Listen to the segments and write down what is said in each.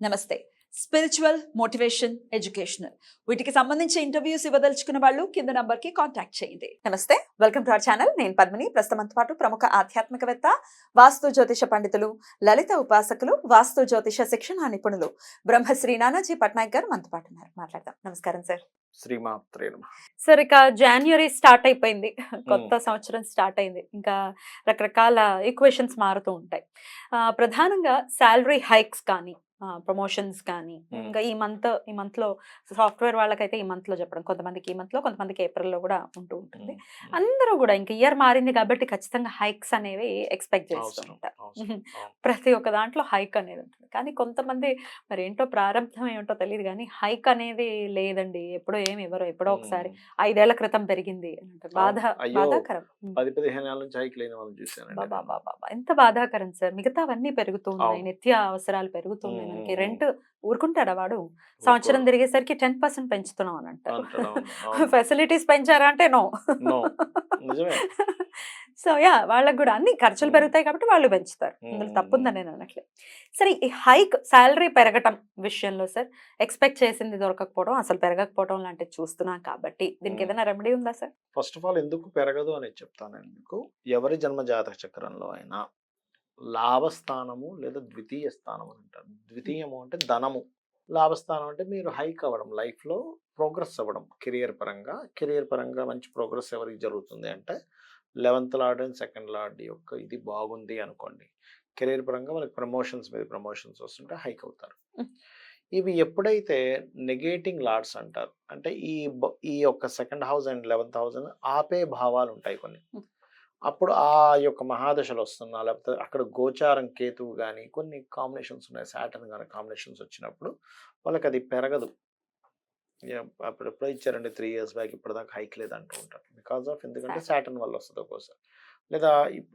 నమస్తే. Spiritual motivation educational వీటికి సంబంధించి ఇంటర్వ్యూస్ ఇవ్వదలుచుకున్న వాళ్ళు కింద నంబర్కి కాంటాక్ట్ చేయండి. నమస్తే. వెల్కమ్ టు అవర్ ఛానల్ నేను పద్మిని. ప్రస్తుతంతో పాటు ప్రముఖ ఆధ్యాత్మికవేత్త వాస్తు జ్యోతిష పండితులు లలిత ఉపాసకులు వాస్తు జ్యోతిష శిక్షణ నిపుణులు బ్రహ్మశ్రీ నానాజీ పట్నాయక్ గారు మనతో పాటు ఉన్నారు. మాట్లాడదాం. నమస్కారం సార్. సార్ ఇక జనవరి స్టార్ట్ అయిపోయింది. కొత్త సంవత్సరం స్టార్ట్ అయింది. ఇంకా రకరకాల ఈక్వేషన్స్ మారుతూ ఉంటాయి. ప్రధానంగా శాలరీ హైక్స్ కానీ ప్రమోషన్స్ కానీ. ఇంకా ఈ మంత్ ఈ మంత్లో సాఫ్ట్వేర్ వాళ్ళకైతే ఈ మంత్లో చెప్పడం. కొంతమందికి ఈ మంత్లో కొంతమందికి ఏప్రిల్లో కూడా ఉంటూ ఉంటుంది. అందరూ కూడా ఇంకా ఇయర్ మారింది కాబట్టి ఖచ్చితంగా హైక్స్ అనేవి ఎక్స్పెక్ట్ చేస్తూ ఉంటారు. ప్రతి ఒక్క దాంట్లో హైక్ అనేది ఉంటుంది. కానీ కొంతమంది మరి ఏంటో ప్రారంభం ఏమిటో తెలియదు కానీ హైక్ అనేది లేదండి. ఎప్పుడో ఏమి ఇవ్వరు. ఎప్పుడో ఒకసారి. ఐదేళ్ళ క్రితం పెరిగింది. బాధ. అయ్యో, బాధాకరం. ఉమ్. పది పదిహేను ఏళ్ళ నుంచి హైక్ లేని వాళ్ళని చూశానండి బాబా బాబా బా. ఎంత బాధాకరం సార్. మిగతావన్నీ పెరుగుతున్నాయి. నిత్య అవసరాలు పెరుగుతున్నాయి మనకి రెంట్ ఊరుకుంటాడా వాడు? సంవత్సరం తిరిగేసరికి టెన్ పర్సెంట్ పెంచుతున్నాం అని అంటారు. ఫెసిలిటీస్ పెంచారా అంటే నో. నిజమే. సో యా వాళ్ళకి కూడా అన్ని ఖర్చులు. పెరుగుతాయి కాబట్టి వాళ్ళు పెంచుతారు. ఇందులో తప్పుందని. నేను అనట్లేదు సరే ఈ హైక్ శాలరీ పెరగటం విషయంలో సార్ ఎక్స్పెక్ట్ చేసింది దొరకకపోవడం అసలు పెరగకపోవడం లాంటివి చూస్తున్నాం కాబట్టి దీనికి. ఏదైనా రెమెడీ ఉందా సార్? ఫస్ట్ ఆఫ్ ఆల్ ఎందుకు పెరగదు అనేది చెప్తానండి మీకు. ఎవరి జన్మ జాతక చక్రంలో అయినా లాభస్థానము లేదా ద్వితీయ స్థానం అని అంటారు. ద్వితీయము అంటే ధనము. లాభస్థానం అంటే మీరు హైక్ అవ్వడం లైఫ్లో ప్రోగ్రెస్ అవ్వడం కెరియర్ పరంగా కెరియర్ పరంగా మంచి ప్రోగ్రెస్ ఎవరికి జరుగుతుంది అంటే eleventh lord and second lord యొక్క ఇది బాగుంది అనుకోండి కెరీర్ పరంగా వాళ్ళకి ప్రమోషన్స్ మీద ప్రమోషన్స్ వస్తుంటే హైక్ అవుతారు. ఇవి ఎప్పుడైతే నెగేటింగ్ లార్డ్స్ అంటారు అంటే ఈ ఈ యొక్క second house and eleventh house అని ఆపే భావాలు ఉంటాయి కొన్ని. అప్పుడు ఆ యొక్క మహాదశలు వస్తున్నా లేకపోతే అక్కడ గోచారం కేతువు కానీ కొన్ని కాంబినేషన్స్ ఉన్నాయి. సాటర్న్ కానీ కాంబినేషన్స్ వచ్చినప్పుడు వాళ్ళకి అది పెరగదు అప్పుడు ఎప్పుడో ఇచ్చారండి త్రీ ఇయర్స్ బ్యాక్ ఇప్పటిదాకా హైక్ లేదు అంటూ ఉంటారు. బికాస్ ఆఫ్ ఎందుకంటే. సాటర్న్ వల్ల వస్తుంది ఒక్కోసారి. లేదా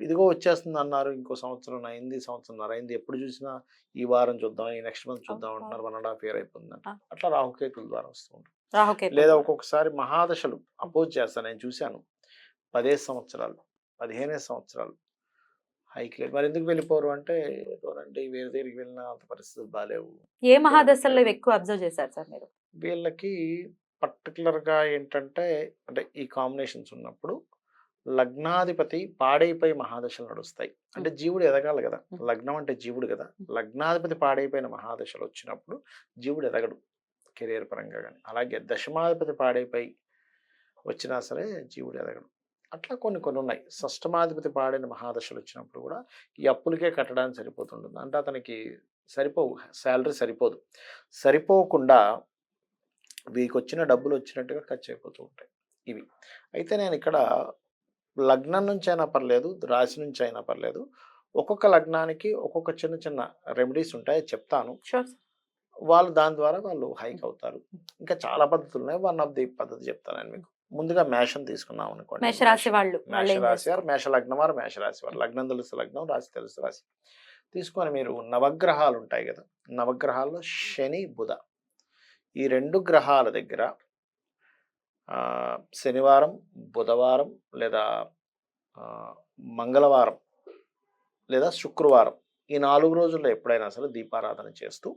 ఇదిగో వచ్చేస్తుంది అన్నారు ఇంకో సంవత్సరం అయింది సంవత్సరం అయింది ఎప్పుడు చూసినా ఈ వారం చూద్దాం ఈ నెక్స్ట్ మంత్ చూద్దాం. అంటున్నారు వన్ అండ్ హాఫ్ ఇయర్ అయిపోతుందంట. అట్లా రాహుకేతుల ద్వారా వస్తూ రాహుకేతు లేదా ఒక్కొక్కసారి మహాదశలు అపోజ్ చేస్తాను నేను చూశాను. పదిహేను సంవత్సరాలు. పదిహేనే సంవత్సరాలు హైక్ లేదు మరి ఎందుకు వెళ్ళిపోరు అంటే అంటే వేరే దగ్గరికి వెళ్ళినా అంత పరిస్థితులు బాగాలేవు ఏ మహాదశల్లో ఎక్కువ అబ్జర్వ్ చేశారు సార్ మీరు? వీళ్ళకి పర్టికులర్గా ఏంటంటే అంటే ఈ కాంబినేషన్స్ ఉన్నప్పుడు లగ్నాధిపతి పాడైపోయి మహాదశలు నడుస్తాయి. అంటే జీవుడు ఎదగాలి కదా. లగ్నం అంటే జీవుడు కదా. లగ్నాధిపతి పాడైపోయిన మహాదశలు వచ్చినప్పుడు జీవుడు ఎదగడు కెరియర్ పరంగా కానీ అలాగే దశమాధిపతి పాడైపోయి వచ్చినా సరే జీవుడు ఎదగడు. అట్లా కొన్ని కొన్ని ఉన్నాయి. షష్టమాధిపతి పాడైన మహాదశలు వచ్చినప్పుడు కూడా ఈ అప్పులకే కట్టడానికి సరిపోతుంటుంది. అంటే అతనికి సరిపోవు. శాలరీ సరిపోదు. సరిపోకుండా వీరికి వచ్చిన డబ్బులు వచ్చినట్టుగా ఖర్చు అయిపోతూ ఉంటాయి ఇవి. అయితే నేను ఇక్కడ లగ్నం నుంచి అయినా పర్లేదు రాశి నుంచి అయినా పర్లేదు ఒక్కొక్క లగ్నానికి ఒక్కొక్క చిన్న చిన్న రెమెడీస్ ఉంటాయి. చెప్తాను. వాళ్ళు దాని ద్వారా వాళ్ళు హైక్ అవుతారు. ఇంకా చాలా పద్ధతులు ఉన్నాయి. వన్ ఆఫ్ ది పద్ధతి చెప్తాను నేను మీకు. ముందుగా మేషం తీసుకున్నాం అనుకోండి. మేషరాశి వాళ్ళు మేషరాశి వారు? మేష లగ్నం వారు మేషరాశి వారు. లగ్నం తెలుసు లగ్నం రాశి తెలుసు రాశి. తీసుకొని మీరు నవగ్రహాలు ఉంటాయి కదా నవగ్రహాల్లో శని బుధ. ఈ రెండు గ్రహాల దగ్గర శనివారం బుధవారం లేదా మంగళవారం లేదా శుక్రవారం ఈ నాలుగు రోజుల్లో ఎప్పుడైనా సరే దీపారాధన చేస్తూ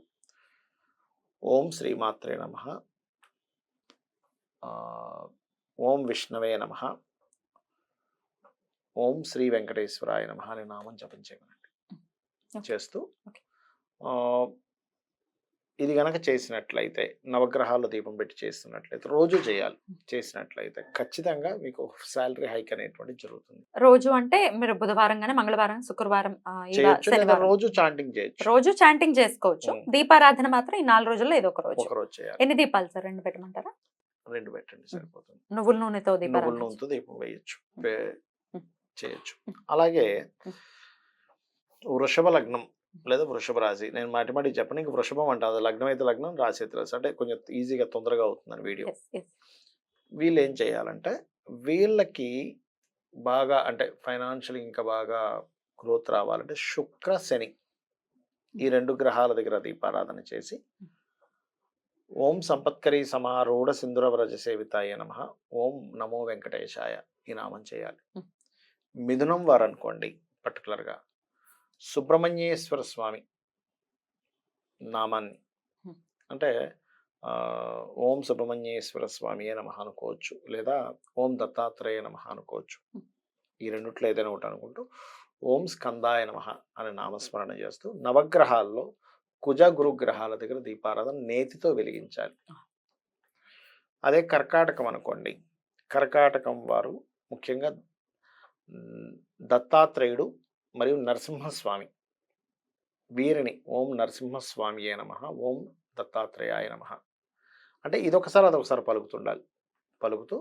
ఓం శ్రీమాత్రే నమ. ఓం విష్ణవే నమ. ఓం శ్రీ వెంకటేశ్వరాయ నమ అనే నామం జపం చేయమనండి. చేస్తూ ఇది గనక చేసినట్లయితే నవగ్రహాల్లో దీపం పెట్టి చేస్తున్నట్లయితే రోజు చేయాలి. చేసినట్లయితే ఖచ్చితంగా మీకు శాలరీ హైక్ అనేటువంటిది జరుగుతుంది. రోజు అంటే మీరు బుధవారం గానీ మంగళవారం శుక్రవారం రోజు చాంటింగ్ చేయొచ్చు. రోజు చాంటింగ్ చేసుకోవచ్చు. దీపారాధన మాత్రం ఈ నాలుగు రోజుల్లో ఏదో ఒక రోజు. ఒక రోజు చేయాలి. ఎన్ని దీపాలు సార్? రెండు పెట్టమంటారా? రెండు పెట్టండి సరిపోతుంది. నువ్వుల నూనెతో నువ్వుల నూనెతో దీపం వేయచ్చు. చేయొచ్చు. అలాగే. వృషభ లగ్నం లేదా వృషభ రాశి. నేను మాటి మాటి చెప్పను. ఇంక వృషభం అంట. అది లగ్నం అయితే లగ్నం రాశి అయితే రాశి. అంటే కొంచెం ఈజీగా తొందరగా అవుతుందని వీడియో. వీళ్ళు ఏం చేయాలంటే వీళ్ళకి బాగా అంటే ఫైనాన్షియల్ ఇంకా బాగా గ్రోత్ రావాలంటే శుక్ర శని ఈ రెండు గ్రహాల దగ్గర దీపారాధన చేసి ఓం సంపత్కరి సమారూఢ సింధురవ్రజ సేవితాయ నమ ఓం నమో వెంకటేశాయ ఈ నామం చేయాలి. మిథునం వారు అనుకోండి పర్టికులర్గా సుబ్రహ్మణ్యేశ్వర స్వామి నామాన్ని. అంటే ఓం సుబ్రహ్మణ్యేశ్వర స్వామి నమ అనుకోవచ్చు లేదా ఓం దత్తాత్రేయ నమ అనుకోవచ్చు. ఈ రెండిట్లో ఏదైనా ఒకటి అనుకుంటూ ఓం స్కందాయ నమ అని నామస్మరణ చేస్తూ నవగ్రహాల్లో కుజ గురు గ్రహాల దగ్గర దీపారాధన నేతితో వెలిగించాలి. అదే కర్కాటకం అనుకోండి. కర్కాటకం వారు ముఖ్యంగా దత్తాత్రేయుడు మరియు నరసింహస్వామి. వీరిని ఓం నరసింహస్వామియే నమ ఓం దత్తాత్రేయాయ నమ. అంటే ఇదొకసారి అదొకసారి పలుకుతుండాలి. పలుకుతూ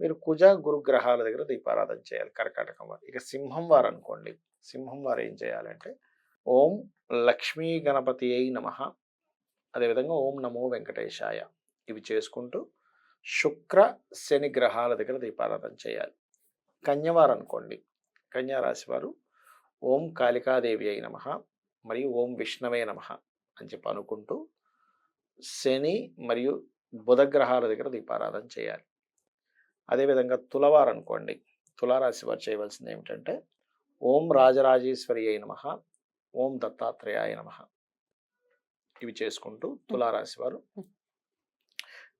మీరు కుజ గురుగ్రహాల దగ్గర దీపారాధన చేయాలి కర్కాటకం వారు. ఇక సింహం వారు అనుకోండి. సింహం వారు ఏం చేయాలంటే ఓం లక్ష్మీ గణపతి అయి నమ. అదేవిధంగా ఓం నమో వెంకటేశాయ. ఇవి చేసుకుంటూ శుక్ర శని గ్రహాల దగ్గర దీపారాధన చేయాలి. కన్యవారు అనుకోండి కన్యారాశివారు వారు ఓం కాళికాదేవి అయి నమ మరియు ఓం విష్ణవే నమ అని చెప్పి అనుకుంటూ శని మరియు బుధ గ్రహాల దగ్గర దీపారాధన చేయాలి. అదేవిధంగా తులవారు అనుకోండి తులారాశి వారు చేయవలసింది ఏమిటంటే ఓం రాజరాజేశ్వరి అయి నమ ఓం దత్తాత్రేయాయ నమ. ఇవి చేసుకుంటూ తులారాశి వారు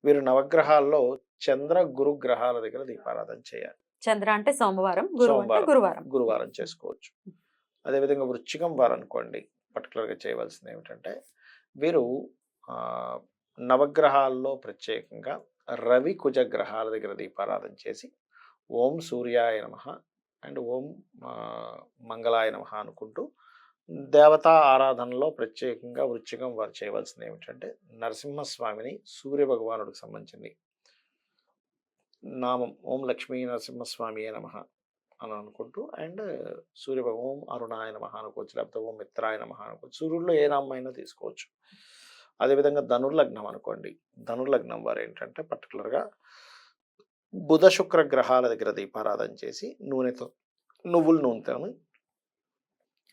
వీరు నవగ్రహాల్లో చంద్ర గురు గ్రహాల దగ్గర దీపారాధన చేయాలి. చంద్ర అంటే సోమవారం. గురువారం. గురువారం చేసుకోవచ్చు. అదేవిధంగా వృశ్చికం వారు అనుకోండి పర్టికులర్గా చేయవలసింది ఏమిటంటే వీరు నవగ్రహాల్లో ప్రత్యేకంగా రవి కుజ గ్రహాల దగ్గర దీపారాధన చేసి ఓం సూర్యాయ నమ అండ్ ఓం మంగళాయ నమ అనుకుంటూ దేవతా ఆరాధనలో ప్రత్యేకంగా వృచ్చికం వారు చేయవలసింది ఏమిటంటే నరసింహస్వామిని సూర్య భగవానుడికి సంబంధించింది. నామం ఓం లక్ష్మీ నరసింహస్వామి నమ అని అనుకుంటూ అండ్ సూర్య ఓం అరుణాయ నమ అనుకోవచ్చు లేకపోతే ఓం మిత్రాయ నమ అనుకోవచ్చు. సూర్యుడిలో ఏ నామైనా తీసుకోవచ్చు. అదేవిధంగా ధనుర్లగ్నం అనుకోండి. ధనుర్లగ్నం వారు ఏంటంటే పర్టికులర్గా బుధ శుక్ర గ్రహాల దగ్గర దీపారాధన చేసి నూనెతో నువ్వుల నూనెతోని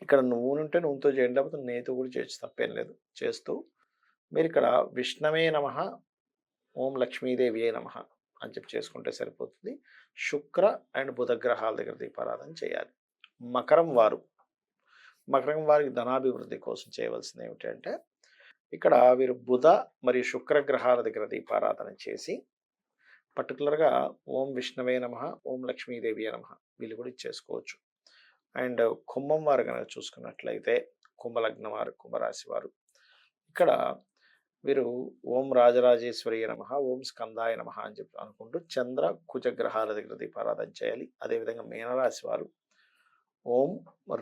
ఇక్కడ నువ్వు ఉంటే నువ్వుతో చేయండి లేకపోతే నేతో కూడా చేయొచ్చు తప్పేం లేదు. చేస్తూ మీరు ఇక్కడ విష్ణవే నమ ఓం లక్ష్మీదేవి నమ అని చెప్పి చేసుకుంటే సరిపోతుంది. శుక్ర అండ్ బుధ గ్రహాల దగ్గర దీపారాధన చేయాలి. మకరం వారు. మకరం వారికి ధనాభివృద్ధి కోసం చేయవలసింది ఏమిటంటే ఇక్కడ వీరు బుధ మరియు శుక్ర గ్రహాల దగ్గర దీపారాధన చేసి పర్టికులర్గా ఓం విష్ణవే నమ ఓం లక్ష్మీదేవి నమ వీళ్ళు కూడా ఇచ్చేసుకోవచ్చు అండ్ కుంభం వారు కనుక చూసుకున్నట్లయితే కుంభలగ్నం వారు కుంభరాశి వారు ఇక్కడ వీరు ఓం రాజరాజేశ్వరియ నమ ఓం స్కందాయ నమ అని చెప్పి అనుకుంటూ చంద్ర కుజగ్రహాల దగ్గర దీపారాధన చేయాలి. అదేవిధంగా మీనరాశి వారు ఓం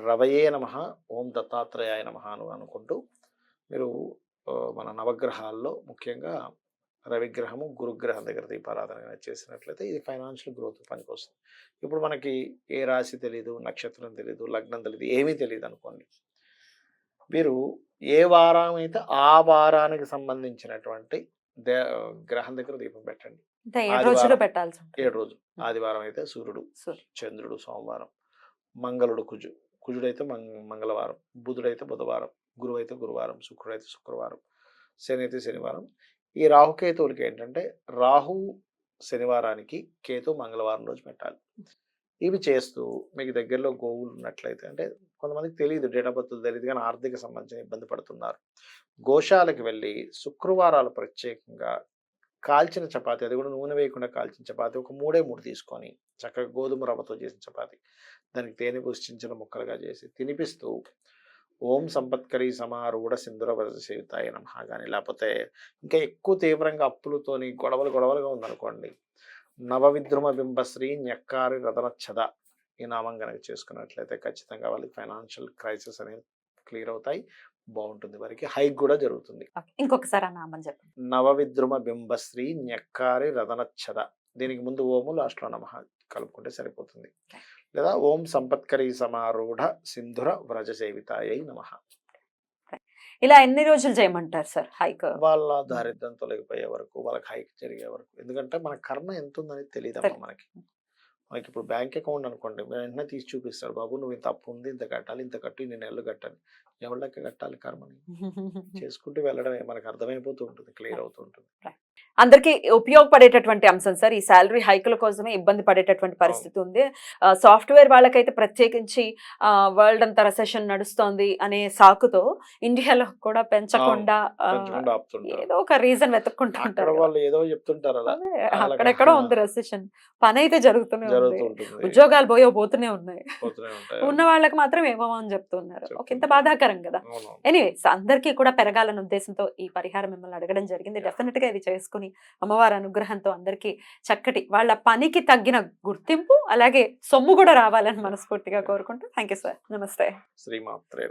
రవయే నమ ఓం దత్తాత్రేయాయ నమ అని అనుకుంటూ మీరు మన నవగ్రహాల్లో ముఖ్యంగా రవిగ్రహము గురుగ్రహం దగ్గర దీపారాధన చేసినట్లయితే ఇది ఫైనాన్షియల్ గ్రోత్ పనికి వస్తుంది ఇప్పుడు మనకి ఏ రాశి తెలియదు నక్షత్రం తెలియదు లగ్నం తెలియదు ఏమీ తెలియదు అనుకోండి. వీరు ఏ వారం అయితే ఆ వారానికి సంబంధించినటువంటి దే గ్రహం దగ్గర దీపం పెట్టండి. ఏడు పెట్టాల్సి రోజులు. ఆదివారం అయితే సూర్యుడు. చంద్రుడు సోమవారం. మంగళుడు కుజు. కుజుడైతే మంగ మంగళవారం. బుధుడైతే బుధవారం. గురువు అయితే గురువారం. శుక్రుడు అయితే శుక్రవారం. శని అయితే శనివారం. ఈ రాహుకేతువులకి ఏంటంటే రాహు శనివారానికి కేతు మంగళవారం రోజు పెట్టాలి. ఇవి చేస్తూ మీకు దగ్గరలో గోవులు ఉన్నట్లయితే అంటే కొంతమందికి తెలియదు డేట్ ఆఫ్ బర్త్ తెలియదు కానీ ఆర్థిక సంబంధించిన ఇబ్బంది పడుతున్నారు. గోశాలకు వెళ్ళి శుక్రవారాలు ప్రత్యేకంగా కాల్చిన చపాతి అది కూడా నూనె వేయకుండా కాల్చిన చపాతి ఒక మూడే మూడు తీసుకొని చక్కగా గోధుమ రవ్వతో చేసిన చపాతి దానికి తేనె పుష్టించిన ముక్కలుగా చేసి తినిపిస్తూ ఓం సంపత్కరి సమారూఢ సింధుర సేవితాయ నమః కానీ లేకపోతే ఇంకా ఎక్కువ తీవ్రంగా అప్పులతోని గొడవలు గొడవలుగా ఉందనుకోండి. నవవిద్రుమ బింబశ్రీ న్యక్కారి రతనచ్చద ఈ నామం కనుక చేసుకున్నట్లయితే ఖచ్చితంగా వాళ్ళకి ఫైనాన్షియల్ క్రైసిస్ అనేది క్లియర్ అవుతాయి. బాగుంటుంది. వారికి హైక్ కూడా జరుగుతుంది. ఇంకొకసారి ఆ నామం చెప్పండి. నవవిద్రుమ బింబశ్రీ న్యక్కారి రతనచ్చద దీనికి ముందు ఓము లాస్ట్లో నమ కలుపుకుంటే సరిపోతుంది. లేదా ఓం సంపత్కరి సమారూఢ సింధుర వ్రజ సేవితాయై నమ. ఇలా ఎన్ని రోజులు చేయమంటారు సార్ హైక్? వాళ్ళ దారిద్ర్యం తొలగిపోయే వరకు వాళ్ళకి హైక్ జరిగే వరకు. ఎందుకంటే మన కర్మ ఎంత ఉందని తెలియదమ్మా సరే. మనకి. మనకి ఇప్పుడు బ్యాంక్ అకౌంట్ అనుకోండి వెంటనే తీసి చూపిస్తాడు బాబు నువ్వు ఇంత అప్పు ఉంది ఇంత కట్టాలి ఇంత కట్టు ఇన్ని నెలలు కట్టాలి ఎవరి లెక్క కట్టాలి కర్మని? చేసుకుంటూ వెళ్ళడమే. మనకు అర్థమైపోతూ ఉంటుంది క్లియర్ అవుతూ ఉంటుంది. అందరికి ఉపయోగపడేటటువంటి అంశం సార్ ఈ శాలరీ హైకుల కోసమే ఇబ్బంది పడేటటువంటి పరిస్థితి ఉంది. సాఫ్ట్వేర్ వాళ్ళకైతే ప్రత్యేకించి వరల్డ్ అంతా రెసెషన్ నడుస్తోంది అనే సాకుతో ఇండియాలో కూడా పెంచకుండా ఏదో ఒక రీజన్ వెతుక్కుంటూ అక్కడ ఉంటారు. వాళ్ళు ఏదో చెప్తుంటారు అక్కడెక్కడో. ఉంది రెసెషన్ పని అయితే జరుగుతూనే జరుగుతూ ఉంది ఉద్యోగాలు పోయో పోతూనే ఉన్నాయి. ఉన్న వాళ్ళకి మాత్రం ఏమో అని చెప్తున్నారు ఒక ఇంత చెప్తున్నారు. బాధాకరం కదా. ఎనీవేస్ అందరికీ కూడా పెరగాలన్న ఉద్దేశంతో ఈ పరిహారం మిమ్మల్ని అడగడం జరిగింది. డెఫినెట్గా ఇది చేసుకుని అమ్మవారి అనుగ్రహంతో అందరికీ చక్కటి వాళ్ళ పనికి తగ్గిన గుర్తింపు అలాగే సొమ్ము కూడా రావాలని మనస్ఫూర్తిగా కోరుకుంటూ. థ్యాంక్ యూ సార్ నమస్తే శ్రీమాత్రే